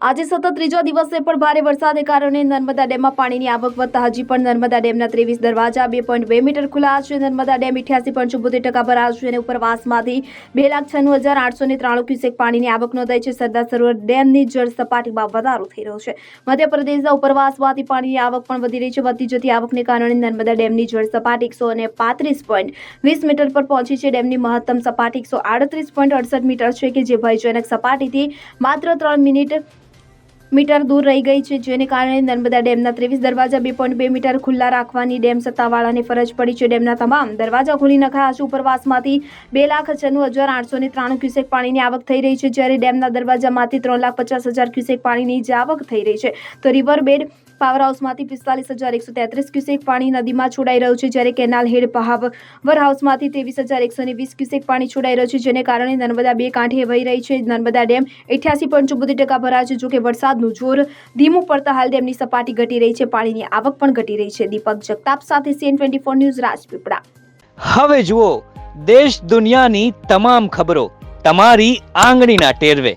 આજે સતત ત્રીજા દિવસે પણ ભારે વરસાદને કારણે નર્મદા ડેમમાં પાણીની આવક વધતા હજી પણ નર્મદા ડેમના ત્રેવીસ દરવાજા, બે પોઈન્ટ બે મીટર ખુલ્લા છે. નર્મદા ડેમ ઇઠ્યાસી પોઈન્ટ ચુંબોતેર ટકા ભરાયો છે અને ઉપરવાસમાંથી બે લાખ છન્નું હજાર આઠસો ને ત્રાણું ક્યુસેક પાણીની આવક નોંધાઈ છે. સરદાર સરોવર ડેમની જળ સપાટીમાં વધારો થઈ રહ્યો છે. મધ્યપ્રદેશના ઉપરવાસમાંથી પાણીની આવક પણ વધી રહી છે. વધતી જતી આવકને કારણે નર્મદા ડેમની જળ સપાટી એકસો અને પાંત્રીસ પોઈન્ટ વીસ મીટર પર પહોંચી છે. ડેમની મહત્તમ સપાટી એકસો આડત્રીસ પોઈન્ટ અડસઠ મીટર છે કે જે ભયજનક સપાટીથી માત્ર ત્રણ મિનિટ મીટર દૂર રહી ગઈ છે, જેને કારણે નર્મદા ડેમના ત્રેવીસ દરવાજા બે પોઈન્ટ બે મીટર ખુલ્લા રાખવાની ડેમ સત્તાવાળાને ફરજ પડી છે. ડેમના તમામ દરવાજા ખોલી નખાયા છે. ઉપરવાસમાંથી બે લાખ છન્નું હજાર આઠસો ને ત્રાણું ક્યુસેક પાણીની આવક થઈ રહી છે, જ્યારે ડેમના દરવાજામાંથી ત્રણ લાખ પચાસ હજાર ક્યુસેક પાણીની જ આવક થઈ રહી છે. તો રિવર બેડ પાવર હાઉસમાંથી પિસ્તાલીસ હજાર એકસો તેત્રીસ ક્યુસેક પાણી નદીમાં છોડાઈ રહ્યું છે, જ્યારે કેનાલ હેડ પાવર હાઉસમાંથી ત્રેવીસ હજાર એકસો વીસ ક્યુસેક પાણી છોડાઈ રહ્યું છે, જેને કારણે નર્મદા બે કાંઠે વહી રહી છે. નર્મદા ડેમ અઠ્યાસી પોઈન્ટ ચુંબોતેર ટકા ભરાયો છે, જોકે વરસાદનું જોર ધીમું પડતા હાલ ડેમની સપાટી ઘટી રહી છે, પાણીની આવક પણ ઘટી રહી છે. દીપક જગતાપ સાથે CN twenty four news Rajpipla. હવે જુઓ, દેશ દુનિયાની તમામ ખબરો, તમારી આંગળીના ટેરવે.